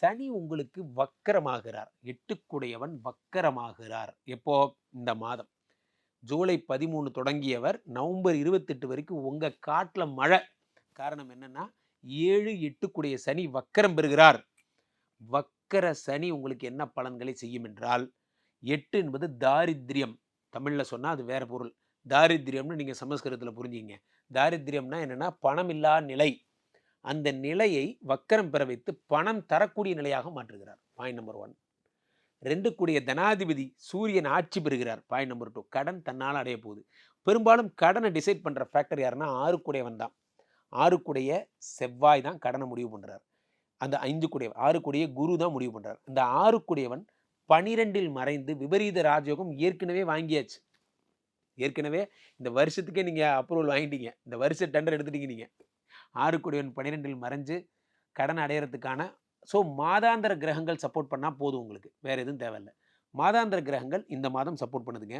சனி உங்களுக்கு வக்கரமாகிறார். எட்டுக்குடையவன் வக்கரமாகிறார். எப்போ? இந்த மாதம். ஜூலை பதிமூணு தொடங்கியவர். நவம்பர் இருபத்தெட்டு வரைக்கும் உங்கள் காட்டில் மழை. காரணம் என்னென்னா ஏழு எட்டுக்குடைய சனி வக்கரம் பெறுகிறார். வக்கர சனி உங்களுக்கு என்ன பலன்களை செய்யும் என்றால் எட்டு என்பது தாரித்ரியம். தமிழில் சொன்னால் அது வேறு பொருள். தாரித்ரியம்னு நீங்கள் சமஸ்கிருதத்தில் புரிஞ்சுங்க தாரித்ரியம்னா என்னென்னா பணம் இல்லா நிலை. அந்த நிலையை வக்கரம் பெற வைத்து பணம் தரக்கூடிய நிலையாக மாற்றுகிறார். பாயிண்ட் நம்பர் ஒன் ரெண்டு கூடிய தனாதிபதி சூரியன் ஆட்சி பெறுகிறார். பாயிண்ட் நம்பர் டூ கடன் தன்னால் அடைய போகுது. பெரும்பாலும் கடனை டிசைட் பண்ணுற ஃபேக்டர் யாருன்னா ஆறுக்குடையவன் தான். ஆறுக்குடைய செவ்வாய் தான் கடனை முடிவு பண்ணுறார் அந்த ஐந்து கூடியவன் ஆறு கூடிய குரு தான் முடிவு பண்ணுறார் இந்த ஆறு பனிரெண்டில் மறைந்து விபரீத ராஜயோகம் ஏற்கனவே வாங்கியாச்சு. ஏற்கனவே இந்த வருஷத்துக்கே நீங்கள் அப்ரூவல் வாங்கிட்டீங்க. இந்த வருஷ டெண்டர் எடுத்துட்டீங்க நீங்கள் ஆறு கூடியவன் பன்னிரெண்டில் மறைஞ்சு கடன் அடையிறதுக்கான ஸோ மாதாந்திர கிரகங்கள் சப்போர்ட் பண்ணால் போதும் உங்களுக்கு. வேறு எதுவும் தேவையில்லை. மாதாந்திர கிரகங்கள் இந்த மாதம் சப்போர்ட் பண்ணுதுங்க.